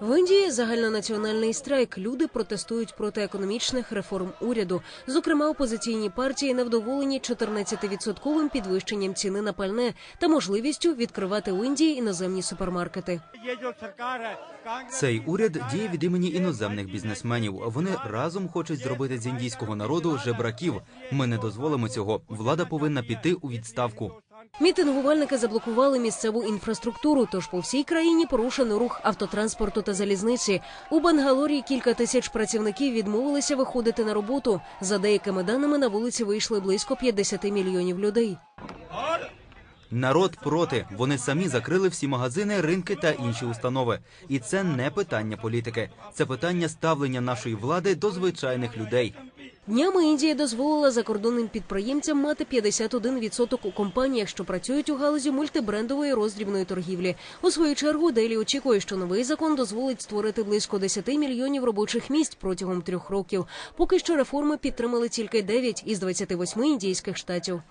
В Індії загальнонаціональний страйк. Люди протестують проти економічних реформ уряду. Зокрема, опозиційні партії невдоволені 14-відсотковим підвищенням ціни на пальне та можливістю відкривати в Індії іноземні супермаркети. Цей уряд діє від імені іноземних бізнесменів. Вони разом хочуть зробити з індійського народу жебраків. Ми не дозволимо цього. Влада повинна піти у відставку. Мітингувальники заблокували місцеву інфраструктуру, тож по всій країні порушено рух автотранспорту та залізниці. У Бангалорі кілька тисяч працівників відмовилися виходити на роботу. За деякими даними на вулиці вийшли близько 50 мільйонів людей. Народ проти. Вони самі закрили всі магазини, ринки та інші установи. І це не питання політики, це питання ставлення нашої влади до звичайних людей. Днями Індія дозволила закордонним підприємцям мати 51% у компаніях, що працюють у галузі мультибрендової роздрібної торгівлі. У свою чергу Делі очікує, що новий закон дозволить створити близько 10 мільйонів робочих місць протягом трьох років. Поки що реформи підтримали тільки 9 із 28 індійських штатів.